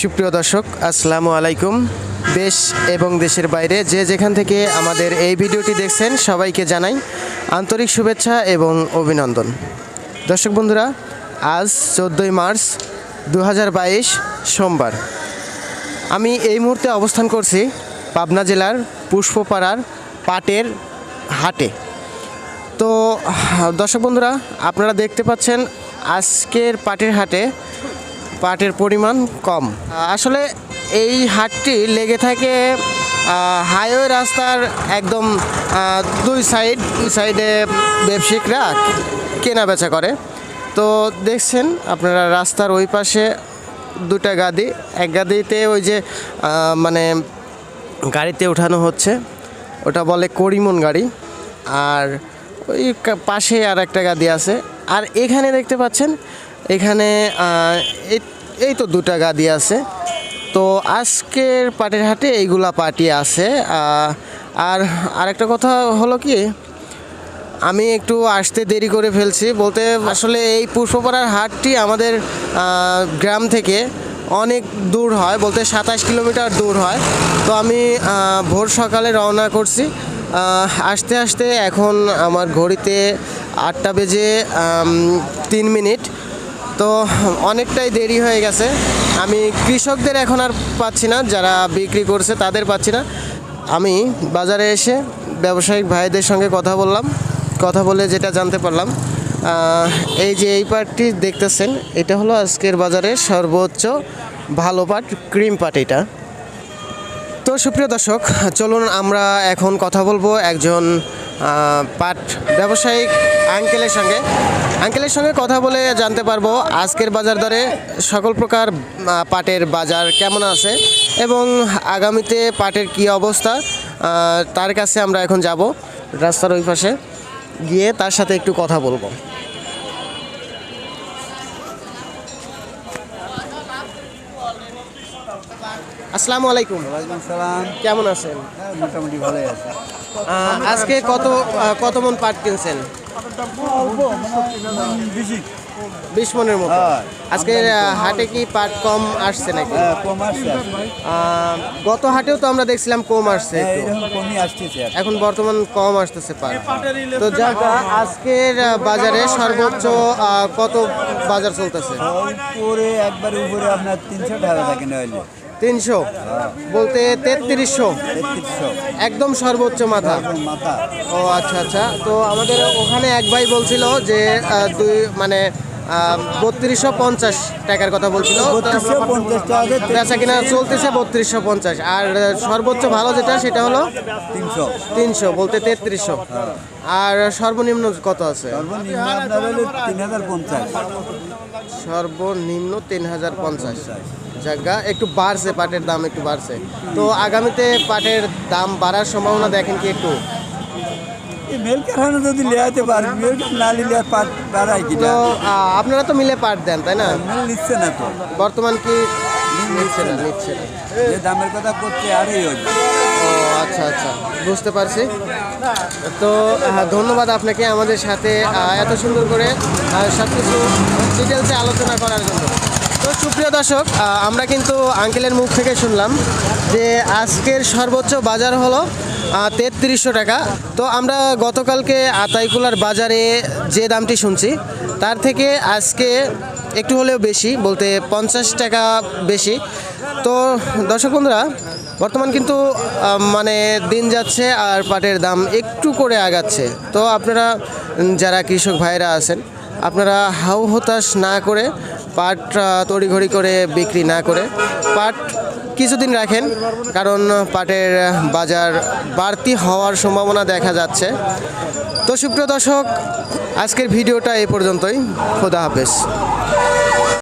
সুপ্রিয় দর্শক, আসসালামু আলাইকুম। দেশ এবং দেশের বাইরে যে যেখান থেকে আমাদের এই ভিডিওটি দেখছেন, সবাইকে জানাই আন্তরিক শুভেচ্ছা এবং অভিনন্দন। দর্শক বন্ধুরা, আজ চোদ্দোই মার্চ দু হাজার বাইশ সোমবার। আমি এই মুহূর্তে অবস্থান করছি পাবনা জেলার পুষ্পপাড়ার পাটের হাটে। তো, দর্শক বন্ধুরা, আপনারা দেখতে পাচ্ছেন আজকের পাটের হাটে পাটের পরিমাণ কম। আসলে এই হাটটি লেগে থাকে হাইওয়ে রাস্তার একদম দুই সাইড সাইডে ব্যবসায়িকরা কেনা বেচা করে। তো দেখছেন আপনারা রাস্তার ওই পাশে দুটা গাদি, এক গাদিতে ওই যে মানে গাড়িতে ওঠানো হচ্ছে, ওটা বলে করিমন গাড়ি, আর ওই পাশে আর একটা গাদি আছে। আর এখানে দেখতে পাচ্ছেন, এখানে এই- তো দুটা গাদি আছে। তো আজকের পাটের হাটে এইগুলা পাটি আছে। আর আরেকটা কথা হলো কি, আমি একটু আসতে দেরি করে ফেলছি। বলতে আসলে এই পুষ্পপাড়ার হাটটি আমাদের গ্রাম থেকে অনেক দূর হয়, বলতে সাতাশ কিলোমিটার দূর হয়। তো আমি ভোর সকালে রওনা করছি। আসতে আসতে এখন আমার ঘড়িতে আটটা বেজে তিন মিনিট। তো অনেকটাই দেরি হয়ে গেছে। আমি কৃষকদের এখন আর পাচ্ছি না, যারা বিক্রি করছে তাদের পাচ্ছি না। আমি বাজারে এসে ব্যবসায়িক ভাইদের সঙ্গে কথা বললাম, কথা বলে যেটা জানতে পারলাম। এই যে এই পাটটি দেখতেছেন, এটা হলো আজকের বাজারে সর্বোচ্চ ভালো পাট, ক্রিম পাট এটা। তো সুপ্রিয় দর্শক, চলুন আমরা এখন কথা বলব একজন পাট ব্যবসায়িক আঙ্কেলের সঙ্গে। আঙ্কেলের সঙ্গে কথা বলে জানতে পারব আজকের বাজার দরে সকল প্রকার পাটের বাজার কেমন আছে এবং আগামীতে পাটের কি অবস্থা তার কাছে আমরা এখন যাব রাস্তার ওই পাশে গিয়ে তার সাথে একটু কথা বলব। আসসালামু আলাইকুম। ওয়ালাইকুম সালাম কেমন আছেন? হ্যাঁ, মোটামুটি ভালোই আছে। আজকে কত কত মন পাট কিনছেন? বেশি মনের মতো। হ্যাঁ। আজকে হাটে কি পাট কম আসছে নাকি? হ্যাঁ গত হাটেও তো আমরা দেখছিলাম কম আসছে হ্যাঁ এখন। বর্তমান কম আসতেছে পাট। তো যাক আজকের বাজারে সর্বোচ্চ কত বাজার চলতেছে? একবারে উপরে আপনার তিনশো টাকা থাকে নইলে তিনশো বলতে তেত্রিশশো। একদম সর্বোচ্চ মাথা। ও আচ্ছা আচ্ছা। তো আমাদের ওখানে এক ভাই বলছিল যে দুই মানে বত্রিশশো পঞ্চাশ টাকার কথা বলছিল। বেচা কিনা চলতেছে বত্রিশশো পঞ্চাশ। আর সর্বোচ্চ ভালো যেটা সেটা হলো তিনশো। তিনশো বলতে তেত্রিশশো। আর সর্বনিম্ন কত আছে? সর্বনিম্ন তিন হাজার পঞ্চাশ। জায়গা একটু বাড়ছে পাটের দাম একটু বাড়ছে। তো আগামীতে পাটের দাম বাড়ার সম্ভাবনা দেখেন কি একটু? এই মেল যদি লেয়াতে পারবি মেল না নিলে পাট বাড়ায় কি তো আপনারা তো মিলে পাট দেন তাই না? মেল নিচ্ছে না তো। বর্তমান কি নিচ্ছে না। নিচ্ছে না। যে দামের কথা করছে আরই হচ্ছে ও আচ্ছা আচ্ছা বুঝতে পারছি। তো ধন্যবাদ আপনাকে আমাদের সাথে এত সুন্দর করে সব কিছু ডিটেলসে আলোচনা করার জন্য। তো সুপ্রিয় দর্শক আমরা কিন্তু আঙ্কেলের মুখ থেকে শুনলাম যে আজকের সর্বোচ্চ বাজার হলো তেত্রিশশো টাকা। তো আমরা গতকালকে আতাইকুলার বাজারে যে দামটি শুনছি, তার থেকে আজকে একটু হলেও বেশি, বলতে পঞ্চাশ টাকা বেশি। তো দর্শক বন্ধুরা, বর্তমান কিন্তু মানে দিন যাচ্ছে আর পাটের দাম একটু করে আগাচ্ছে। তো আপনারা যারা কৃষক ভাইরা আছেন আপনারা হাউ হতাশ না করে পাট তড়িঘড়ি করে বিক্রি না করে পাট কিছুদিন রাখেন, কারণ পাটের বাজার বাড়তি হওয়ার সম্ভাবনা দেখা যাচ্ছে। তো সুপ্রিয় দর্শক, আজকের ভিডিওটা এ পর্যন্তই। খোদা হাফেজ।